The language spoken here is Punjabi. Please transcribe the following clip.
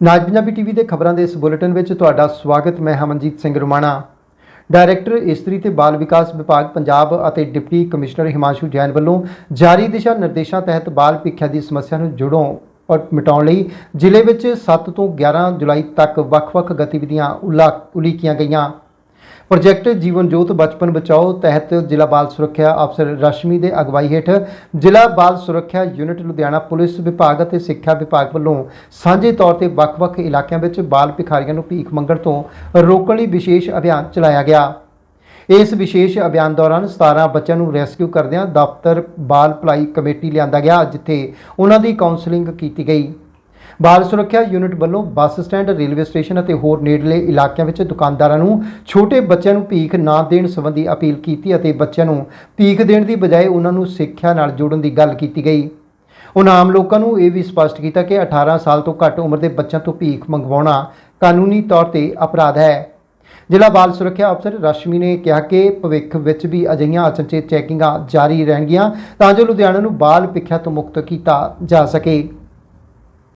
ਨਾਜ ਪੰਜਾਬੀ ਟੀਵੀ ਦੇ ਖਬਰਾਂ ਦੇ ਇਸ ਬੁਲੇਟਿਨ ਵਿੱਚ ਤੁਹਾਡਾ ਸਵਾਗਤ, ਮੈਂ ਹਮਨਜੀਤ ਸਿੰਘ ਰੁਮਾਣਾ। ਡਾਇਰੈਕਟਰ ਇਸਤਰੀ ਤੇ ਬਾਲ ਵਿਕਾਸ ਵਿਭਾਗ ਪੰਜਾਬ ਅਤੇ ਡਿਪਟੀ ਕਮਿਸ਼ਨਰ ਹਿਮਾਂਸ਼ੂ ਜੈਨ ਵੱਲੋਂ ਜਾਰੀ ਦਿਸ਼ਾ ਨਿਰਦੇਸ਼ਾਂ ਤਹਿਤ ਬਾਲ ਭਿੱਖਿਆ ਦੀ ਸਮੱਸਿਆ ਨੂੰ ਜੜੋਂ ਔਰ ਮਿਟਾਉਣ ਲਈ ਜ਼ਿਲ੍ਹੇ ਵਿੱਚ 7 ਤੋਂ 11 ਜੁਲਾਈ ਤੱਕ ਵੱਖ-ਵੱਖ ਗਤੀਵਿਧੀਆਂ ਉਲਾ, ਉਲੀਕੀਆਂ ਗਈਆਂ। ਪ੍ਰੋਜੈਕਟ ਜੀਵਨ ਜੋਤ ਬਚਪਨ ਬਚਾਓ ਤਹਿਤ ਜ਼ਿਲ੍ਹਾ ਬਾਲ ਸੁਰੱਖਿਆ ਅਫਸਰ ਰਸ਼ਮੀ ਦੇ ਅਗਵਾਈ ਹੇਠ ਜ਼ਿਲ੍ਹਾ ਬਾਲ ਸੁਰੱਖਿਆ ਯੂਨਿਟ ਲੁਧਿਆਣਾ ਪੁਲਿਸ ਵਿਭਾਗ ਅਤੇ ਸਿੱਖਿਆ ਵਿਭਾਗ ਵੱਲੋਂ ਸਾਂਝੇ ਤੌਰ ਤੇ ਵੱਖ-ਵੱਖ ਇਲਾਕਿਆਂ ਵਿੱਚ ਬਾਲ ਭਿਖਾਰੀਆਂ ਨੂੰ ਭੀਖ ਮੰਗਣ ਤੋਂ ਰੋਕਣ ਲਈ ਵਿਸ਼ੇਸ਼ ਅਭਿਆਨ ਚਲਾਇਆ ਗਿਆ। ਇਸ ਵਿਸ਼ੇਸ਼ ਅਭਿਆਨ ਦੌਰਾਨ 17 ਬੱਚਿਆਂ ਨੂੰ ਰੈਸਕਿਊ ਕਰਦਿਆਂ ਦਫ਼ਤਰ ਬਾਲ ਭਲਾਈ ਕਮੇਟੀ ਲਿਆਂਦਾ ਗਿਆ, ਜਿੱਥੇ ਉਹਨਾਂ ਦੀ ਕਾਉਂਸਲਿੰਗ ਕੀਤੀ ਗਈ। ਬਾਲ ਸੁਰੱਖਿਆ ਯੂਨਿਟ ਵੱਲੋਂ ਬੱਸ ਸਟੈਂਡ, ਰੇਲਵੇ ਸਟੇਸ਼ਨ ਅਤੇ ਹੋਰ ਨੇੜਲੇ ਇਲਾਕਿਆਂ ਵਿੱਚ ਦੁਕਾਨਦਾਰਾਂ ਨੂੰ ਛੋਟੇ ਬੱਚਿਆਂ ਨੂੰ ਭੀਖ ਨਾ ਦੇਣ ਸੰਬੰਧੀ ਅਪੀਲ ਕੀਤੀ ਅਤੇ ਬੱਚਿਆਂ ਨੂੰ ਭੀਖ ਦੇਣ ਦੀ ਬਜਾਏ ਉਹਨਾਂ ਨੂੰ ਸਿੱਖਿਆ ਨਾਲ ਜੋੜਨ ਦੀ ਗੱਲ ਕੀਤੀ ਗਈ। ਉਹਨਾਂ ਆਮ ਲੋਕਾਂ ਨੂੰ ਇਹ ਵੀ ਸਪਸ਼ਟ ਕੀਤਾ ਕਿ 18 ਸਾਲ ਤੋਂ ਘੱਟ ਉਮਰ ਦੇ ਬੱਚਿਆਂ ਤੋਂ ਭੀਖ ਮੰਗਵਾਉਣਾ ਕਾਨੂੰਨੀ ਤੌਰ ਤੇ ਅਪਰਾਧ ਹੈ। ਜ਼ਿਲ੍ਹਾ ਬਾਲ ਸੁਰੱਖਿਆ ਅਫਸਰ ਰਸ਼ਮੀ ਨੇ ਕਿਹਾ ਕਿ ਭਵਿੱਖ ਵਿੱਚ ਵੀ ਅਜਿਹੀਆਂ ਅਚਨਚੇਤ ਚੈਕਿੰਗਾਂ ਜਾਰੀ ਰਹਿਣਗੀਆਂ ਤਾਂ ਜੋ ਲੁਧਿਆਣਾ ਨੂੰ ਬਾਲ ਭਿੱਖਿਆ ਤੋਂ ਮੁਕਤ ਕੀਤਾ ਜਾ ਸਕੇ।